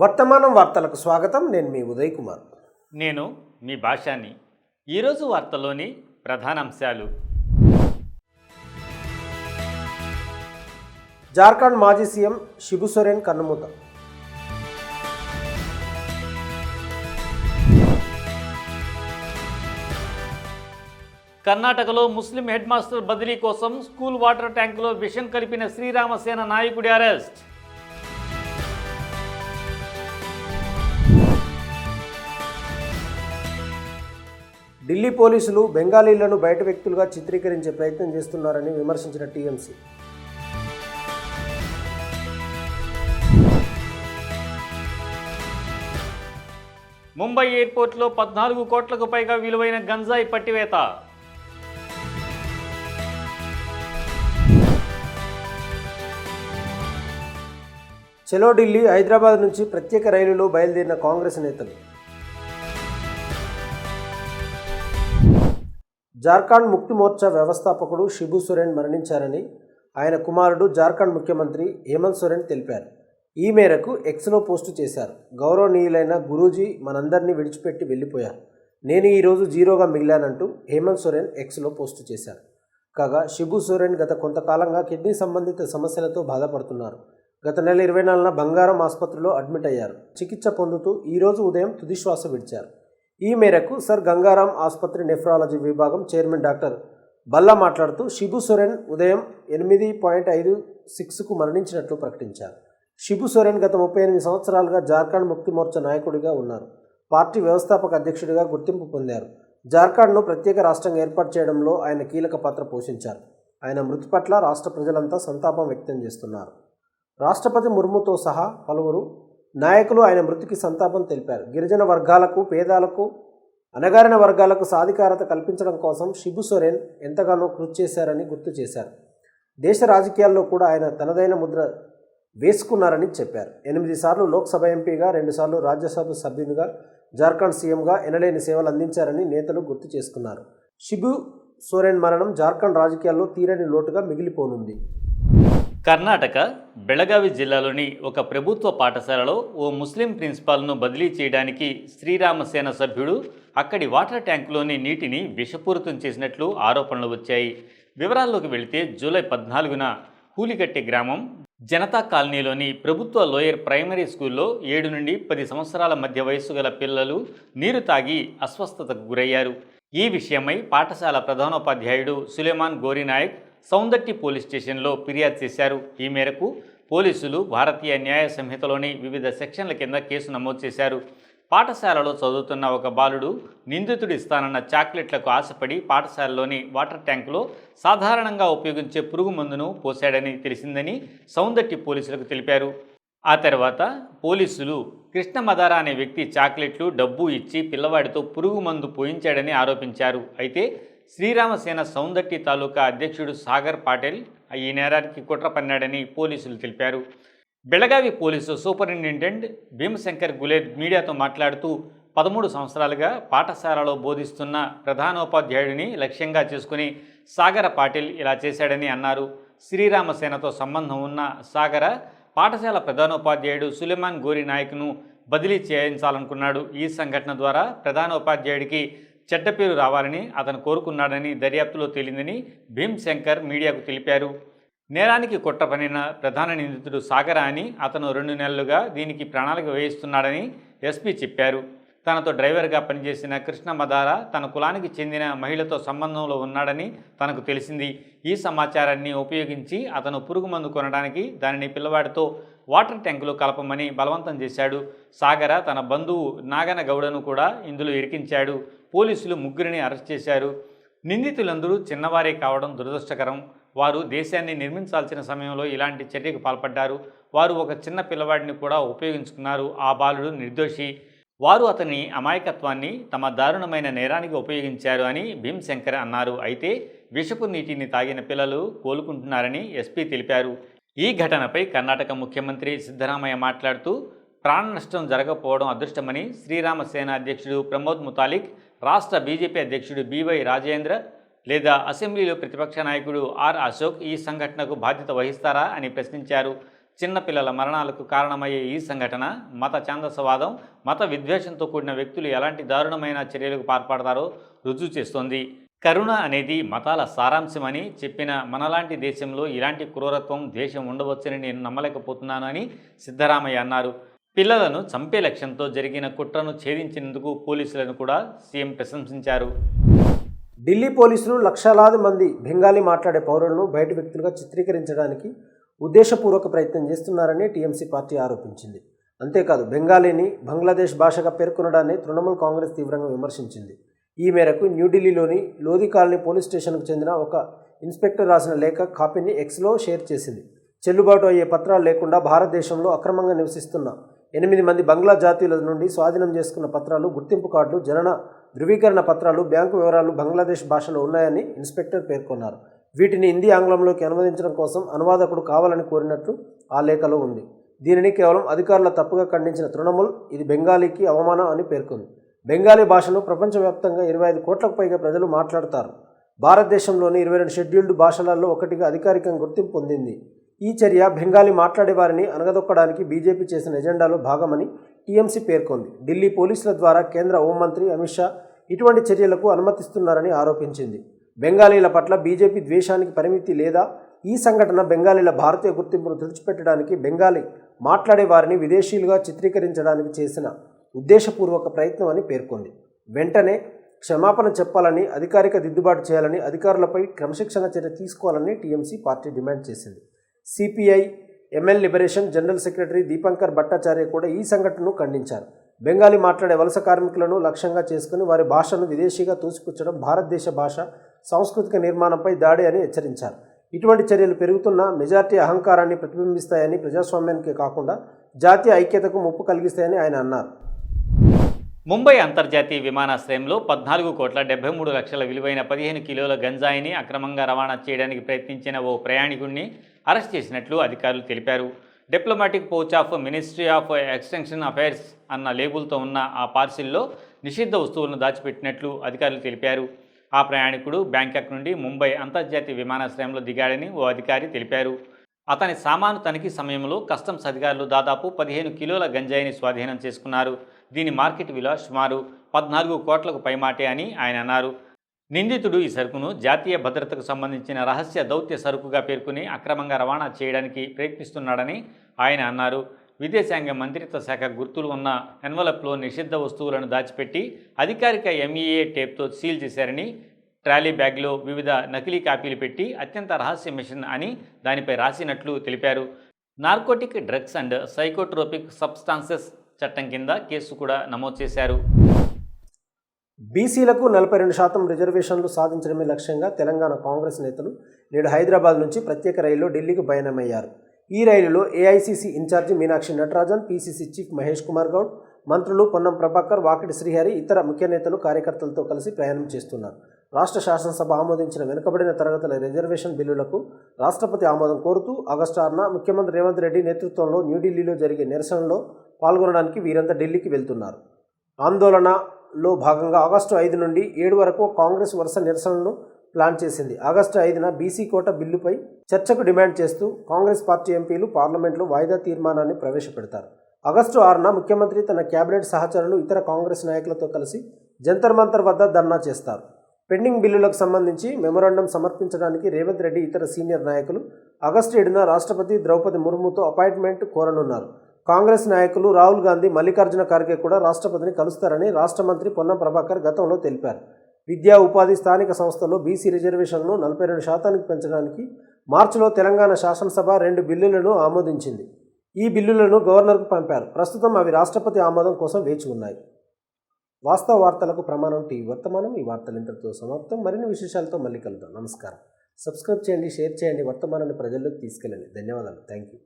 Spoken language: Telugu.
వర్తమానం వార్తలకు స్వాగతం. నేను మీ ఉదయ్ కుమార్. నేను మీ భాషాని ఈరోజు వార్తల్లోని ప్రధాన అంశాలు. జార్ఖండ్ మాజీ సీఎం శిబు సోరెన్ కన్నుమూత. కర్ణాటకలో ముస్లిం హెడ్ మాస్టర్ బదిలీ కోసం స్కూల్ వాటర్ ట్యాంకులో విషం కలిపిన శ్రీరామసేన నాయకుడి అరెస్ట్. ఢిల్లీ పోలీసులు బెంగాలీలను బయట వ్యక్తులుగా చిత్రీకరించే ప్రయత్నం చేస్తున్నారని విమర్శించిన టీఎంసీ. ముంబై ఎయిర్పోర్ట్లో పద్నాలుగు కోట్లకు పైగా విలువైన గంజాయి పట్టివేత. చెలో ఢిల్లీ హైదరాబాద్ నుంచి ప్రత్యేక రైలులో బయలుదేరిన కాంగ్రెస్ నేతలు. జార్ఖండ్ ముక్తి మోర్చా వ్యవస్థాపకుడు షిబు సోరెన్ మరణించారని ఆయన కుమారుడు జార్ఖండ్ ముఖ్యమంత్రి హేమంత్ సోరెన్ తెలిపారు. ఈ మేరకు ఎక్స్లో పోస్టు చేశారు. గౌరవనీయులైన గురూజీ మనందరినీ విడిచిపెట్టి వెళ్ళిపోయారు. నేను ఈరోజు జీరోగా మిగిలానంటూ హేమంత్ సోరెన్ ఎక్స్లో పోస్టు చేశారు. కాగా షిబు సోరెన్ గత కొంతకాలంగా కిడ్నీ సంబంధిత సమస్యలతో బాధపడుతున్నారు. గత నెల ఇరవై నాలుగున బంగారం ఆసుపత్రిలో అడ్మిట్ అయ్యారు. చికిత్స పొందుతూ ఈరోజు ఉదయం తుదిశ్వాస విడిచారు. ఈ మేరకు సర్ గంగారాం ఆసుపత్రి నెఫ్రాలజీ విభాగం చైర్మన్ డాక్టర్ బల్లా మాట్లాడుతూ షిబు సొరెన్ ఉదయం ఎనిమిది పాయింట్ ఐదు సిక్స్కు మరణించినట్లు ప్రకటించారు. షిబు సొరెన్ గత ముప్పై ఎనిమిది సంవత్సరాలుగా జార్ఖండ్ ముక్తి మోర్చా నాయకుడిగా ఉన్నారు. పార్టీ వ్యవస్థాపక అధ్యక్షుడిగా గుర్తింపు పొందారు. జార్ఖండ్ను ప్రత్యేక రాష్ట్రంగా ఏర్పాటు చేయడంలో ఆయన కీలక పాత్ర పోషించారు. ఆయన మృతి పట్ల రాష్ట్ర ప్రజలంతా సంతాపం వ్యక్తం చేస్తున్నారు. రాష్ట్రపతి ముర్ముతో సహా పలువురు నాయకులు ఆయన మృతికి సంతాపం తెలిపారు. గిరిజన వర్గాలకు పేదాలకు అణగారిన వర్గాలకు సాధికారత కల్పించడం కోసం షిబు సోరెన్ ఎంతగానో కృషి చేశారని గుర్తు చేశారు. దేశ రాజకీయాల్లో కూడా ఆయన తనదైన ముద్ర వేసుకున్నారని చెప్పారు. ఎనిమిది సార్లు లోక్సభ ఎంపీగా రెండుసార్లు రాజ్యసభ సభ్యునిగా జార్ఖండ్ సీఎంగా ఎనలేని సేవలు అందించారని నేతలు గుర్తు చేసుకున్నారు. షిబు సోరెన్ మరణం జార్ఖండ్ రాజకీయాల్లో తీరని లోటుగా మిగిలిపోనుంది. కర్ణాటక బెళగావి జిల్లాలోని ఒక ప్రభుత్వ పాఠశాలలో ఓ ముస్లిం ప్రిన్సిపాల్ను బదిలీ చేయడానికి శ్రీరామసేన సభ్యుడు అక్కడి వాటర్ ట్యాంకులోని నీటిని విషపూరితం చేసినట్లు ఆరోపణలు వచ్చాయి. వివరాల్లోకి వెళితే జూలై పద్నాలుగున హూలిగట్టె గ్రామం జనతా కాలనీలోని ప్రభుత్వ లోయర్ ప్రైమరీ స్కూల్లో ఏడు నుండి పది సంవత్సరాల మధ్య వయస్సు గల పిల్లలు నీరు తాగి అస్వస్థతకు గురయ్యారు. ఈ విషయమై పాఠశాల ప్రధానోపాధ్యాయుడు సులేమాన్ గోరినాయక్ సౌందట్టి పోలీస్ స్టేషన్లో ఫిర్యాదు చేశారు. ఈ మేరకు పోలీసులు భారతీయ న్యాయ సంహితలోని వివిధ సెక్షన్ల కింద కేసు నమోదు చేశారు. పాఠశాలలో చదువుతున్న ఒక బాలుడు నిందితుడు ఇస్తానన్న చాక్లెట్లకు ఆశపడి పాఠశాలలోని వాటర్ ట్యాంకులో సాధారణంగా ఉపయోగించే పురుగు మందును పోశాడని తెలిసిందని సౌందట్టి పోలీసులకు తెలిపారు. ఆ తర్వాత పోలీసులు కృష్ణమదార అనే వ్యక్తి చాక్లెట్లు డబ్బు ఇచ్చి పిల్లవాడితో పురుగు మందు పోయించాడని ఆరోపించారు. అయితే శ్రీరామసేన సౌందట్టి తాలూకా అధ్యక్షుడు సాగర్ పాటిల్ ఈ నేరానికి కుట్ర పన్నాడని పోలీసులు తెలిపారు. బెళగావి పోలీసు సూపరింటెండెంట్ భీమశంకర్ గులేద్ మీడియాతో మాట్లాడుతూ పదమూడు సంవత్సరాలుగా పాఠశాలలో బోధిస్తున్న ప్రధానోపాధ్యాయుడిని లక్ష్యంగా చేసుకుని సాగర పాటిల్ ఇలా చేశాడని అన్నారు. శ్రీరామసేనతో సంబంధం ఉన్న సాగర పాఠశాల ప్రధానోపాధ్యాయుడు సులేమాన్ గోరి నాయక్ను బదిలీ చేయించాలనుకున్నాడు. ఈ సంఘటన ద్వారా ప్రధానోపాధ్యాయుడికి చెడ్డ పేరు రావాలని అతను కోరుకున్నాడని దర్యాప్తులో తేలిందని భీమ్ శంకర్ మీడియాకు తెలిపారు. నేరానికి కొట్టపనిన ప్రధాన నిందితుడు సాగర అని అతను రెండు నెలలుగా దీనికి ప్రణాళిక వేయిస్తున్నాడని ఎస్పీ చెప్పారు. తనతో డ్రైవర్గా పనిచేసిన కృష్ణ మదార తన కులానికి చెందిన మహిళతో సంబంధంలో ఉన్నాడని తనకు తెలిసింది. ఈ సమాచారాన్ని ఉపయోగించి అతను పురుగు మందు కొనడానికి దానిని పిల్లవాడితో వాటర్ ట్యాంకులో కలపమని బలవంతం చేశాడు. సాగర తన బంధువు నాగన గౌడను కూడా ఇందులో ఇరికించాడు. పోలీసులు ముగ్గురిని అరెస్ట్ చేశారు. నిందితులందరూ చిన్నవారే కావడం దురదృష్టకరం. వారు దేశాన్ని నిర్మించాల్సిన సమయంలో ఇలాంటి చర్యకు పాల్పడ్డారు. వారు ఒక చిన్న పిల్లవాడిని కూడా ఉపయోగించుకున్నారు. ఆ బాలుడు నిర్దోషి. వారు అతని అమాయకత్వాన్ని తమ దారుణమైన నేరానికి ఉపయోగించారు అని భీమ్శంకర్ అన్నారు. అయితే విషపు నీటిని తాగిన పిల్లలు కోలుకుంటున్నారని ఎస్పీ తెలిపారు. ఈ ఘటనపై కర్ణాటక ముఖ్యమంత్రి సిద్ధరామయ్య మాట్లాడుతూ ప్రాణ నష్టం జరగకపోవడం అదృష్టమని శ్రీరామ సేన అధ్యక్షుడు ప్రమోద్ ముతాలిక్ రాష్ట్ర బీజేపీ అధ్యక్షుడు బివై రాజేంద్ర లేదా అసెంబ్లీలో ప్రతిపక్ష నాయకుడు ఆర్ అశోక్ ఈ సంఘటనకు బాధ్యత వహిస్తారా అని ప్రశ్నించారు. చిన్నపిల్లల మరణాలకు కారణమయ్యే ఈ సంఘటన మత ఛాందసవాదం మత విద్వేషంతో కూడిన వ్యక్తులు ఎలాంటి దారుణమైన చర్యలకు పాల్పడతారో రుజువు చేస్తోంది. కరుణ అనేది మతాల సారాంశమని చెప్పిన మనలాంటి దేశంలో ఇలాంటి క్రూరత్వం ద్వేషం ఉండవచ్చని నేను నమ్మలేకపోతున్నాను అని సిద్ధరామయ్య అన్నారు. పిల్లలను చంపే లక్ష్యంతో జరిగిన కుట్రను ఛేదించినందుకు పోలీసులను కూడా సీఎం ప్రశంసించారు. ఢిల్లీ పోలీసులు లక్షలాది మంది బెంగాలీ మాట్లాడే పౌరులను బయట వ్యక్తులుగా చిత్రీకరించడానికి ఉద్దేశపూర్వక ప్రయత్నం చేస్తున్నారని టీఎంసీ పార్టీ ఆరోపించింది. అంతేకాదు బెంగాలీని బంగ్లాదేశ్ భాషగా పేర్కొనడాన్ని తృణమూల్ కాంగ్రెస్ తీవ్రంగా విమర్శించింది. ఈ మేరకు న్యూఢిల్లీలోని లోధి కాలనీ పోలీస్ స్టేషన్కు చెందిన ఒక ఇన్స్పెక్టర్ రాసిన లేఖ కాపీని ఎక్స్లో షేర్ చేసింది. చెల్లుబాటు అయ్యే పత్రాలు లేకుండా భారతదేశంలో అక్రమంగా నివసిస్తున్న ఎనిమిది మంది బంగ్లా జాతీయుల నుండి స్వాధీనం చేసుకున్న పత్రాలు గుర్తింపు కార్డులు జనన ధృవీకరణ పత్రాలు బ్యాంకు వివరాలు బంగ్లాదేశ్ భాషలో ఉన్నాయని ఇన్స్పెక్టర్ పేర్కొన్నారు. వీటిని హిందీ ఆంగ్లంలోకి అనువదించడం కోసం అనువాదకుడు కావాలని కోరినట్లు ఆ లేఖలో ఉంది. దీనిని కేవలం అధికారుల తప్పుగా ఖండించిన తృణమూల్ ఇది బెంగాలీకి అవమానం అని పేర్కొంది. బెంగాలీ భాషను ప్రపంచవ్యాప్తంగా ఇరవై ఐదు కోట్లకు పైగా ప్రజలు మాట్లాడతారు. భారతదేశంలోని ఇరవై రెండు షెడ్యూల్డ్ భాషలలో ఒకటిగా అధికారికంగా గుర్తింపు పొందింది. ఈ చర్య బెంగాలీ మాట్లాడే వారిని అనగదొక్కడానికి బీజేపీ చేసిన ఎజెండాలో భాగమని టీఎంసీ పేర్కొంది. ఢిల్లీ పోలీసుల ద్వారా కేంద్ర హోంమంత్రి అమిత్ షా ఇటువంటి చర్యలకు అనుమతిస్తున్నారని ఆరోపించింది. బెంగాలీల పట్ల బీజేపీ ద్వేషానికి పరిమితి లేదా? ఈ సంఘటన బెంగాలీల భారతీయ గుర్తింపును తుడిచిపెట్టడానికి బెంగాలీ మాట్లాడే వారిని విదేశీయులుగా చిత్రీకరించడానికి చేసిన ఉద్దేశపూర్వక ప్రయత్నం అని పేర్కొంది. వెంటనే క్షమాపణ చెప్పాలని అధికారిక దిద్దుబాటు చేయాలని అధికారులపై క్రమశిక్షణ చర్య తీసుకోవాలని టీఎంసీ పార్టీ డిమాండ్ చేసింది. CPI ML liberation general secretary Dipankar Bhattacharya కూడా ఈ సంఘటనను ఖండించారు. బెంగాలీ మాట్లాడే వలస కార్మికులను లక్ష్యంగా చేసుకుని వారి భాషను విదేశీగా తోసిపుచ్చడం భారతదేశ భాష సాంస్కృతిక నిర్మాణంపై దాడి అని హెచ్చరించారు. ఇటువంటి చర్యలు పెరుగుతున్న మెజార్టీ అహంకారాన్ని ప్రతిబింబిస్తాయని ప్రజాస్వామ్యానికి కాకుండా జాతీయ ఐక్యతకు ముప్పు కలిగిస్తాయని ఆయన అన్నారు. ముంబై అంతర్జాతీయ విమానాశ్రయంలో పద్నాలుగు కోట్ల డెబ్బై మూడు లక్షల విలువైన పదిహేను కిలోల గంజాయిని అక్రమంగా రవాణా చేయడానికి ప్రయత్నించిన ఓ ప్రయాణికుడిని అరెస్ట్ చేసినట్లు అధికారులు తెలిపారు. Diplomatic pouch of ministry of extension affairs అన్న లేబుల్తో ఉన్న ఆ పార్సిల్లో నిషిద్ధ వస్తువులను దాచిపెట్టినట్లు అధికారులు తెలిపారు. ఆ ప్రయాణికుడు బ్యాంకాక్ నుండి ముంబై అంతర్జాతీయ విమానాశ్రయంలో దిగాడని ఓ అధికారి తెలిపారు. అతని సామాను తనిఖీ సమయంలో కస్టమ్స్ అధికారులు దాదాపు పదిహేను కిలోల గంజాయిని స్వాధీనం చేసుకున్నారు. దీని మార్కెట్ విలువ సుమారు పద్నాలుగు కోట్లకు పైమాటే అని ఆయన అన్నారు. నిందితుడు ఈ సరుకును జాతీయ భద్రతకు సంబంధించిన రహస్య దౌత్య సరుకుగా పేర్కొని అక్రమంగా రవాణా చేయడానికి ప్రయత్నిస్తున్నాడని ఆయన అన్నారు. విదేశాంగ మంత్రిత్వ శాఖ గుర్తులు ఉన్న ఎన్వలప్లో నిషిద్ధ వస్తువులను దాచిపెట్టి అధికారిక ఎంఈఏ టేప్తో సీల్ చేశారని ట్రాలీ బ్యాగ్లో వివిధ నకిలీ కాపీలు పెట్టి అత్యంత రహస్య మిషన్ అని దానిపై రాసినట్లు తెలిపారు. Narcotic drugs and psychotropic substances చట్టం కింద కేసు కూడా నమోదు చేశారు. బీసీలకు నలభై రెండు శాతం రిజర్వేషన్లు సాధించడమే లక్ష్యంగా తెలంగాణ కాంగ్రెస్ నేతలు నేడు హైదరాబాద్ నుంచి ప్రత్యేక రైల్లో ఢిల్లీకి బయనమయ్యారు ఈ రైలులో AICC in-charge Meenakshi Natarajan PCC chief Mahesh Kumar Goud మంత్రులు పొన్నం ప్రభాకర్ వాకిటి శ్రీహరి ఇతర ముఖ్య నేతలు కార్యకర్తలతో కలిసి ప్రయాణం చేస్తున్నారు. రాష్ట్ర శాసనసభ ఆమోదించిన వెనుకబడిన తరగతుల రిజర్వేషన్ బిల్లులకు రాష్ట్రపతి ఆమోదం కోరుతూ ఆగస్టు ఆరున ముఖ్యమంత్రి రేవంత్ రెడ్డి నేతృత్వంలో న్యూఢిల్లీలో జరిగే నిరసనలో పాల్గొనడానికి వీరంతా ఢిల్లీకి వెళ్తున్నారు. ఆందోళనలో భాగంగా ఆగస్టు ఐదు నుండి ఏడు వరకు కాంగ్రెస్ వరుస నిరసనలను ప్లాన్ చేసింది. ఆగస్టు ఐదున బీసీ కోట బిల్లుపై చర్చకు డిమాండ్ చేస్తూ కాంగ్రెస్ పార్టీ ఎంపీలు పార్లమెంట్లో వాయిదా తీర్మానాన్ని ప్రవేశపెడతారు. ఆగస్టు ఆరున ముఖ్యమంత్రి తన కేబినెట్ సహచరులు ఇతర కాంగ్రెస్ నాయకులతో కలిసి జంతర్ మంతర్ వద్ద ధర్నా చేస్తారు. పెండింగ్ బిల్లులకు సంబంధించి మెమొరాండం సమర్పించడానికి రేవంత్ రెడ్డి ఇతర సీనియర్ నాయకులు ఆగస్టు ఏడున రాష్ట్రపతి ద్రౌపది ముర్ముతో అపాయింట్మెంట్ కోరనున్నారు. కాంగ్రెస్ నాయకులు రాహుల్ గాంధీ మల్లికార్జున ఖర్గే కూడా రాష్ట్రపతిని కలుస్తారని రాష్ట్ర మంత్రి పొన్నం ప్రభాకర్ గతంలో తెలిపారు. విద్యా ఉపాధి స్థానిక సంస్థల్లో బీసీ రిజర్వేషన్ను నలభై రెండు శాతానికి పెంచడానికి మార్చిలో తెలంగాణ శాసనసభ రెండు బిల్లులను ఆమోదించింది. ఈ బిల్లులను గవర్నర్కు పంపారు. ప్రస్తుతం అవి రాష్ట్రపతి ఆమోదం కోసం వేచి ఉన్నాయి. వాస్తవ వార్తలకు ప్రమాణం టీవీ వర్తమానం ఈ వార్తలు ఇంతటితో సమాప్తం. మరిన్ని విశేషాలతో మళ్ళీ కలుద్దాం. నమస్కారం. సబ్స్క్రైబ్ చేయండి షేర్ చేయండి. వర్తమానాన్ని ప్రజల్లోకి తీసుకెళ్ళండి. ధన్యవాదాలు. Thank you